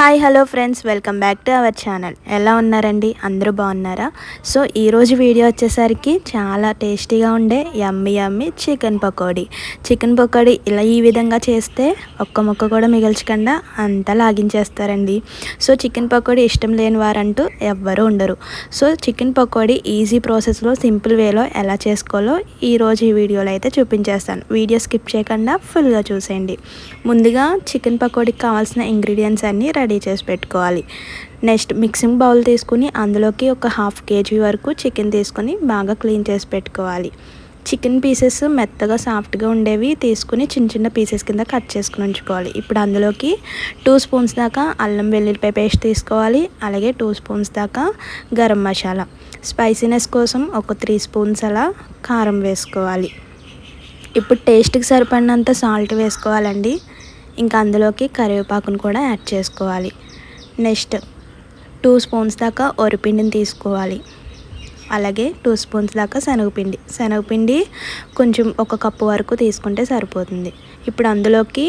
Hi hello friends welcome back to our channel. ఎలా ఉన్నారండి? అందరూ బాగున్నారా? సో ఈరోజు వీడియో వచ్చేసరికి చాలా టేస్టీగా ఉండే yummy yummy chicken pakodi. Chicken pakodi ఇలా ఈ విధంగా చేస్తే ఒక్క ముక్క కూడా మిగల్చకుండా అంతా లాగించేస్తారండి. సో చికెన్ పకోడీ ఇష్టం లేని వారంటూ ఎవ్వరూ ఉండరు. సో చికెన్ పకోడీ ఈజీ ప్రాసెస్లో సింపుల్ వేలో ఎలా చేసుకోవాలో ఈరోజు ఈ వీడియోలో అయితే చూపించేస్తాను. వీడియో స్కిప్ చేయకుండా ఫుల్గా చూసేయండి. ముందుగా చికెన్ పకోడీకి కావాల్సిన ఇంగ్రీడియంట్స్ అన్నీ రెడీ రెడీ చేసి పెట్టుకోవాలి. నెక్స్ట్ మిక్సింగ్ బౌల్ తీసుకుని అందులోకి ఒక హాఫ్ కేజీ వరకు చికెన్ తీసుకొని బాగా క్లీన్ చేసి పెట్టుకోవాలి. చికెన్ పీసెస్ మెత్తగా సాఫ్ట్గా ఉండేవి తీసుకుని చిన్న చిన్న పీసెస్ కింద కట్ చేసుకుని ఉంచుకోవాలి. ఇప్పుడు అందులోకి టూ స్పూన్స్ దాకా అల్లం వెల్లుల్లిపాయ పేస్ట్ తీసుకోవాలి. అలాగే టూ స్పూన్స్ దాకా గరం మసాలా. స్పైసీనెస్ కోసం ఒక త్రీ స్పూన్స్ అలా కారం వేసుకోవాలి. ఇప్పుడు టేస్ట్కి సరిపడినంత సాల్ట్ వేసుకోవాలండి. ఇంకా అందులోకి కరివేపాకును కూడా యాడ్ చేసుకోవాలి. నెక్స్ట్ టూ స్పూన్స్ దాకా ఒరిపిండిని తీసుకోవాలి. అలాగే టూ స్పూన్స్ దాకా శనగపిండి. శనగపిండి కొంచెం ఒక కప్పు వరకు తీసుకుంటే సరిపోతుంది. ఇప్పుడు అందులోకి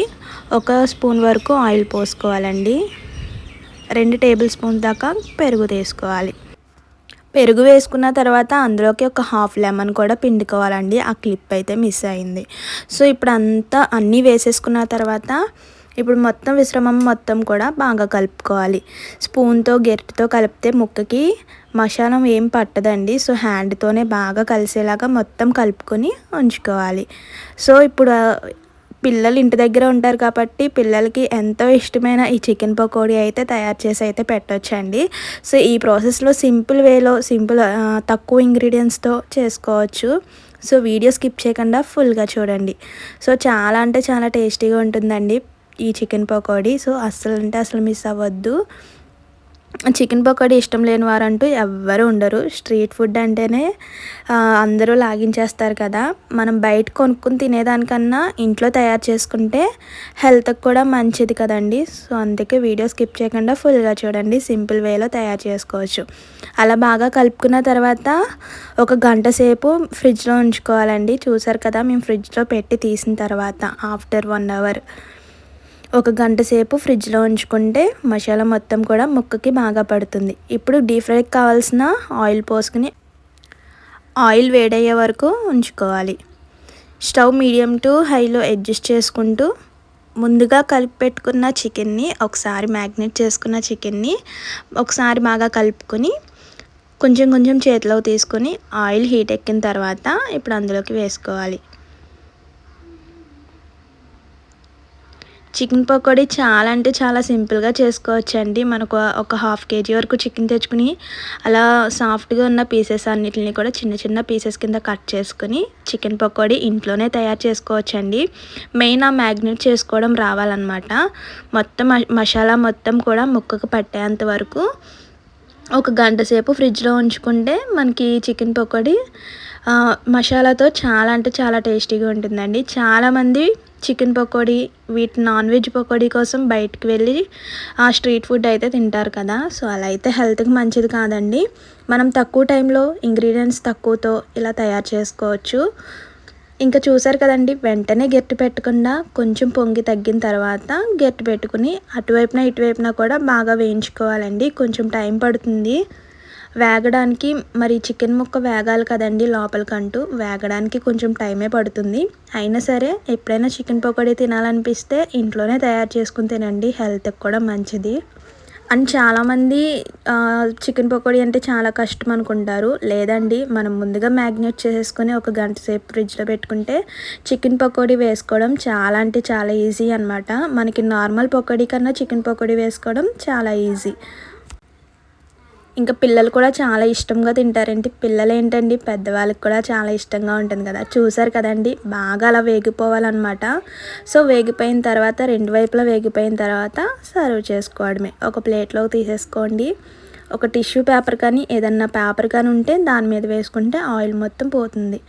ఒక స్పూన్ వరకు ఆయిల్ పోసుకోవాలండి. రెండు టేబుల్ స్పూన్స్ దాకా పెరుగు తీసుకోవాలి. పెరుగు వేసుకున్న తర్వాత అందులోకి ఒక హాఫ్ లెమన్ కూడా పిండుకోవాలండి. ఆ క్లిప్ అయితే మిస్ అయింది. సో ఇప్పుడు అంతా అన్నీ వేసేసుకున్న తర్వాత ఇప్పుడు మొత్తం విశ్రమం మొత్తం కూడా బాగా కలుపుకోవాలి. స్పూన్తో గెరిటితో కలిపితే ముక్కకి మసాలం ఏం పట్టదండి. సో హ్యాండ్తోనే బాగా కలిసేలాగా మొత్తం కలుపుకొని ఉంచుకోవాలి. సో ఇప్పుడు పిల్లలు ఇంటి దగ్గర ఉంటారు కాబట్టి పిల్లలకి ఎంతో ఇష్టమైన ఈ చికెన్ పకోడీ అయితే తయారు చేసి అయితే పెట్టవచ్చండి సో ఈ ప్రాసెస్లో సింపుల్ వేలో సింపుల్ తక్కువ ఇంగ్రీడియంట్స్తో చేసుకోవచ్చు. సో వీడియో స్కిప్ చేయకుండా ఫుల్గా చూడండి. సో చాలా అంటే చాలా టేస్టీగా ఉంటుందండి ఈ చికెన్ పకోడీ. సో అస్సలు అంటే అసలు మిస్ అవ్వద్దు. చికెన్ పకోడీ ఇష్టం లేని వారంటూ ఎవ్వరు ఉండరు. స్ట్రీట్ ఫుడ్ అంటేనే అందరూ లాగించేస్తారు కదా. మనం బయట కొనుక్కుని తినేదానికన్నా ఇంట్లో తయారు చేసుకుంటే హెల్త్కి కూడా మంచిది కదండి. సో అందుకే వీడియో స్కిప్ చేయకుండా ఫుల్గా చూడండి. సింపుల్ వేలో తయారు చేసుకోవచ్చు. అలా బాగా కలుపుకున్న తర్వాత ఒక గంట సేపు ఫ్రిడ్జ్లో ఉంచుకోవాలండి. చూసారు కదా మేము ఫ్రిడ్జ్లో పెట్టి తీసిన తర్వాత ఆఫ్టర్ వన్ అవర్. ఒక గంట సేపు ఫ్రిడ్జ్లో ఉంచుకుంటే మసాలా మొత్తం కూడా ముక్కకి బాగా పడుతుంది. ఇప్పుడు డీప్ ఫ్రైకి కావాల్సిన ఆయిల్ పోసుకుని ఆయిల్ వేడయ్యే వరకు ఉంచుకోవాలి. స్టవ్ మీడియం టు హైలో అడ్జస్ట్ చేసుకుంటూ ముందుగా కలిపి పెట్టుకున్న చికెన్ని ఒకసారి మ్యాగ్నెట్ చేసుకున్న చికెన్ని ఒకసారి బాగా కలుపుకొని కొంచెం కొంచెం చేతిలో తీసుకొని ఆయిల్ హీట్ ఎక్కిన తర్వాత ఇప్పుడు అందులోకి వేసుకోవాలి. చికెన్ పకోడీ చాలా అంటే చాలా సింపుల్గా చేసుకోవచ్చు అండి మనకు ఒక హాఫ్ కేజీ వరకు చికెన్ తెచ్చుకుని అలా సాఫ్ట్గా ఉన్న పీసెస్ అన్నిటిని కూడా చిన్న చిన్న పీసెస్ కింద కట్ చేసుకుని చికెన్ పకోడీ ఇంట్లోనే తయారు చేసుకోవచ్చు అండి మెయిన్ ఆ మ్యాగ్నెట్ చేసుకోవడం రావాలన్నమాట. మొత్తం మసాలా మొత్తం కూడా ముక్కకు పట్టేంత వరకు ఒక గంట సేపు ఫ్రిడ్జ్లో ఉంచుకుంటే మనకి చికెన్ పకోడీ మసాలాతో చాలా అంటే చాలా టేస్టీగా ఉంటుందండి. చాలామంది చికెన్ పకోడీ వీటి నాన్ వెజ్ పకోడీ కోసం బయటకు వెళ్ళి ఆ స్ట్రీట్ ఫుడ్ అయితే తింటారు కదా. సో అలా అయితే హెల్త్కి మంచిది కాదండి. మనం తక్కువ టైంలో ఇంగ్రీడియంట్స్ తక్కువతో ఇలా తయారు చేసుకోవచ్చు. ఇంకా చూసారు కదండి వెంటనే గెట్టు పెట్టకుండా కొంచెం పొంగి తగ్గిన తర్వాత గెట్టు పెట్టుకుని అటువైపున ఇటువైపున కూడా బాగా వేయించుకోవాలండి. కొంచెం టైం పడుతుంది. వేగడానికి మరి చికెన్ ముక్క వేగాలి కదండి లోపలికంటూ. వేగడానికి కొంచెం టైమే పడుతుంది. అయినా సరే ఎప్పుడైనా చికెన్ పకోడీ తినాలనిపిస్తే ఇంట్లోనే తయారు చేసుకుని తినండి. హెల్త్కి కూడా మంచిది. అండ్ చాలామంది చికెన్ పకోడీ అంటే చాలా కష్టం అనుకుంటారు. లేదండి మనం ముందుగా మ్యాగ్నేట్ చేసేసుకొని ఒక గంట సేపు ఫ్రిడ్జ్లో పెట్టుకుంటే చికెన్ పకోడీ వేసుకోవడం చాలా అంటే చాలా ఈజీ అనమాట మనకి నార్మల్ పకోడీ కన్నా చికెన్ పకోడీ వేసుకోవడం చాలా ఈజీ. ఇంకా పిల్లలు కూడా చాలా ఇష్టంగా తింటారండి. పిల్లలు ఏంటండి పెద్దవాళ్ళకి కూడా చాలా ఇష్టంగా ఉంటుంది కదా. చూసారు కదండి బాగా అలా వేగిపోవాలన్నమాట. సో వేగిపోయిన తర్వాత రెండు వైపులా వేగిపోయిన తర్వాత సర్వ్ చేసుకోవడమే. ఒక ప్లేట్లోకి తీసేసుకోండి. ఒక టిష్యూ పేపర్ కానీ ఏదన్నా పేపర్ కానీ ఉంటే దాని మీద వేసుకుంటే ఆయిల్ మొత్తం పోతుంది.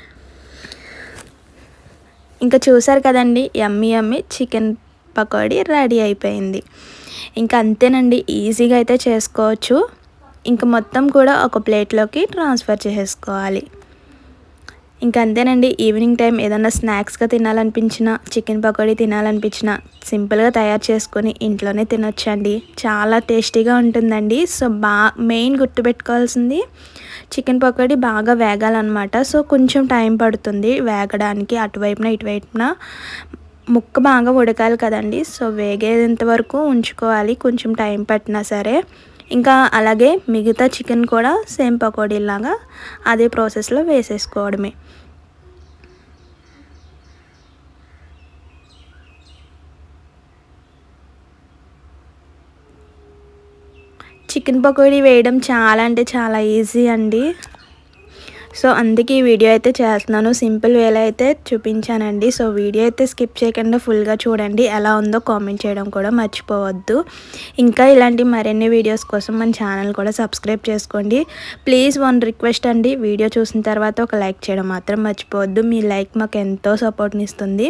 ఇంకా చూసారు కదండి yummy yummy chicken pakodi ready అయిపోయింది. ఇంకా అంతేనండి ఈజీగా అయితే చేసుకోవచ్చు. ఇంకా మొత్తం కూడా ఒక ప్లేట్లోకి ట్రాన్స్ఫర్ చేసేసుకోవాలి. ఇంకా అంతేనండి ఈవినింగ్ టైం ఏదన్నా స్నాక్స్గా తినాలనిపించిన చికెన్ పకోడీ తినాలనిపించిన సింపుల్గా తయారు చేసుకొని ఇంట్లోనే తినొచ్చండి. చాలా టేస్టీగా ఉంటుందండి. సో బా మెయిన్ గుర్తుపెట్టుకోవాల్సింది చికెన్ పకోడీ బాగా వేగాలన్నమాట. సో కొంచెం టైం పడుతుంది వేగడానికి అటువైపున ఇటువైపున. ముక్క బాగా ఉడకాలి కదండి. సో వేగేంత వరకు ఉంచుకోవాలి కొంచెం టైం పట్టినా సరే. ఇంకా అలాగే మిగతా చికెన్ కూడా సేమ్ పకోడీలాగా అదే ప్రాసెస్లో వేసేసుకోవడమే. చికెన్ పకోడీ వేయడం చాలా అంటే చాలా ఈజీ అండి. సో అందుకే ఈ వీడియో అయితే చేస్తున్నాను. సింపుల్ వేలో అయితే చూపించానండి. సో వీడియో అయితే స్కిప్ చేయకుండా ఫుల్గా చూడండి. ఎలా ఉందో కామెంట్ చేయడం కూడా మర్చిపోవద్దు. ఇంకా ఇలాంటి మరిన్ని వీడియోస్ కోసం మన ఛానల్ కూడా సబ్స్క్రైబ్ చేసుకోండి. ప్లీజ్ వన్ రిక్వెస్ట్ అండి. వీడియో చూసిన తర్వాత ఒక లైక్ చేయడం మాత్రం మర్చిపోవద్దు. మీ లైక్ మాకు ఎంతో సపోర్ట్ని ఇస్తుంది.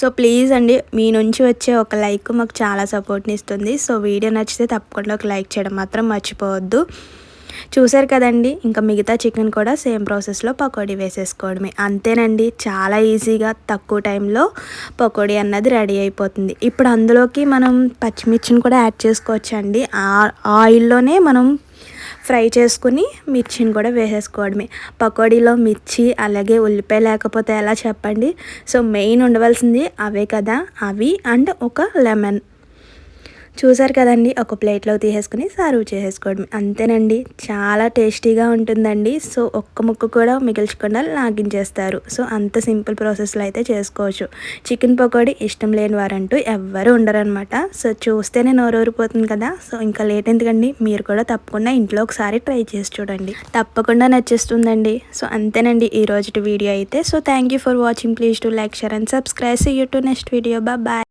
సో ప్లీజ్ అండి మీ నుంచి వచ్చే ఒక లైక్ మాకు చాలా సపోర్ట్ని ఇస్తుంది. సో వీడియో నచ్చితే తప్పకుండా ఒక లైక్ చేయడం మాత్రం మర్చిపోవద్దు. చూసారు కదండి ఇంకా మిగతా చికెన్ కూడా సేమ్ ప్రాసెస్లో పకోడీ వేసేసుకోవడమే. అంతేనండి చాలా ఈజీగా తక్కువ టైంలో పకోడీ అన్నది రెడీ అయిపోతుంది. ఇప్పుడు అందులోకి మనం పచ్చిమిర్చిని కూడా యాడ్ చేసుకోవచ్చండి. ఆయిల్లోనే మనం ఫ్రై చేసుకుని మిర్చిని కూడా వేసేసుకోవడమే. పకోడీలో మిర్చి అలాగే ఉల్లిపాయ లేకపోతే ఎలా చెప్పండి? సో మెయిన్ ఉండవలసింది అవే కదా అవి అండ్ ఒక లెమన్. చూసారు కదండి ఒక ప్లేట్లో తీసేసుకుని సర్వ్ చేసేసుకోవడం అంతేనండి చాలా టేస్టీగా ఉంటుందండి. సో ఒక్క ముక్క కూడా మిగిల్చకుండా లాగించేస్తారు. సో అంత సింపుల్ ప్రాసెస్లో అయితే చేసుకోవచ్చు. చికెన్ పకోడీ ఇష్టం లేని వారంటూ ఎవ్వరు ఉండరనమాట సో చూస్తేనే నోరూరిపోతుంది కదా. సో ఇంకా లేట్ ఎందుకండి? మీరు కూడా తప్పకుండా ఇంట్లో ఒకసారి ట్రై చేసి చూడండి. తప్పకుండా నచ్చేస్తుందండి. సో అంతేనండి ఈ రోజు వీడియో అయితే. So thank you for watching please do like share and subscribe you to next video bye